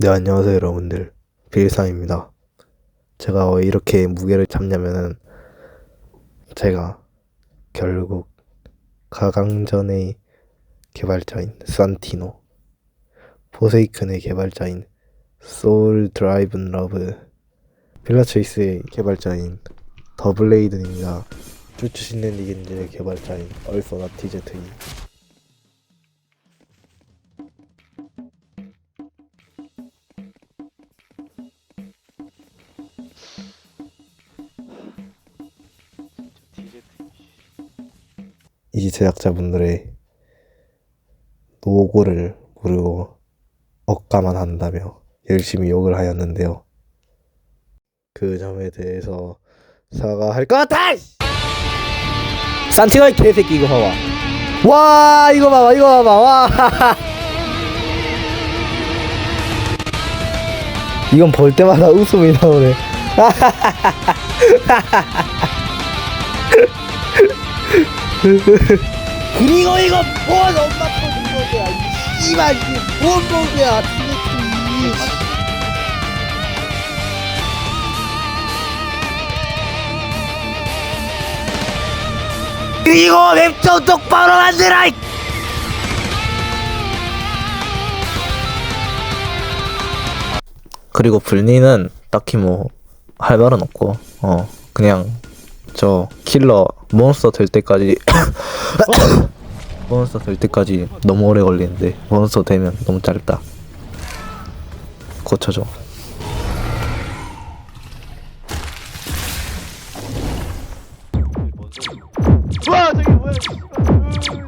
네, 안녕하세요, 여러분들. 빌상입니다. 제가 왜 이렇게 무게를 잡냐면은, 제가 결국 가강전의 개발자인 산티노, 포세이큰의 개발자인 소울 드라이븐 러브, 필라체이스의 개발자인 더블레이든입니다. 쭈쭈 신는 리겐즈의 개발자인 얼퍼나 티제트이 이 제작자분들의 노고를 모르고 억까만 한다며 열심히 욕을 하였는데요. 그 점에 대해서 사과할 것 같아! 산티노의 개새끼 이거 봐봐. 와 이거 봐봐 이거 봐봐 와. 이건 볼 때마다 웃음이 나오네. 그리고 이거 뭔 엄마 터진 거야? 이 씨발 이게 뭔 거야? 그리고 웹좀 똑바로 만들어 이 그리고 불니는 딱히 뭐 할 말은 없고 어 그냥 저 킬러 몬스터 될 때까지 몬스터 될 때까지 너무 오래 걸리는데 몬스터 되면 너무 짧다. 고쳐줘. 와 저기 뭐야. 으,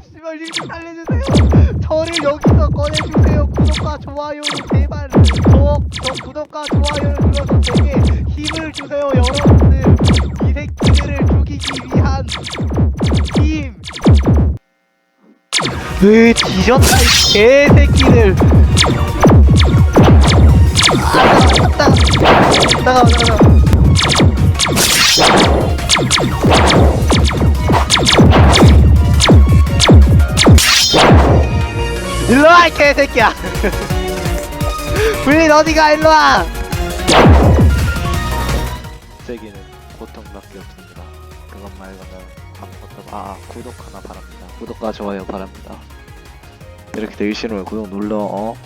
씨발 님 살려주세요. 저를 여기서 꺼내주세요. 구독과 좋아요로 제발. 저, 저 구독과 좋아요를 눌러서 제게 힘을 주세요 여러분 위한 힘 으, 뒤졌다 이 개새끼들. 아, 따가 따가 따가. 일로와 이 개새끼야. 불린 어디가 일로와. 세기는 고통밖에 없습니다. 그것 말고는 아무것도 아 구독 하나 바랍니다. 구독과 좋아요 바랍니다. 이렇게 되기 싫으면 구독 눌러 어?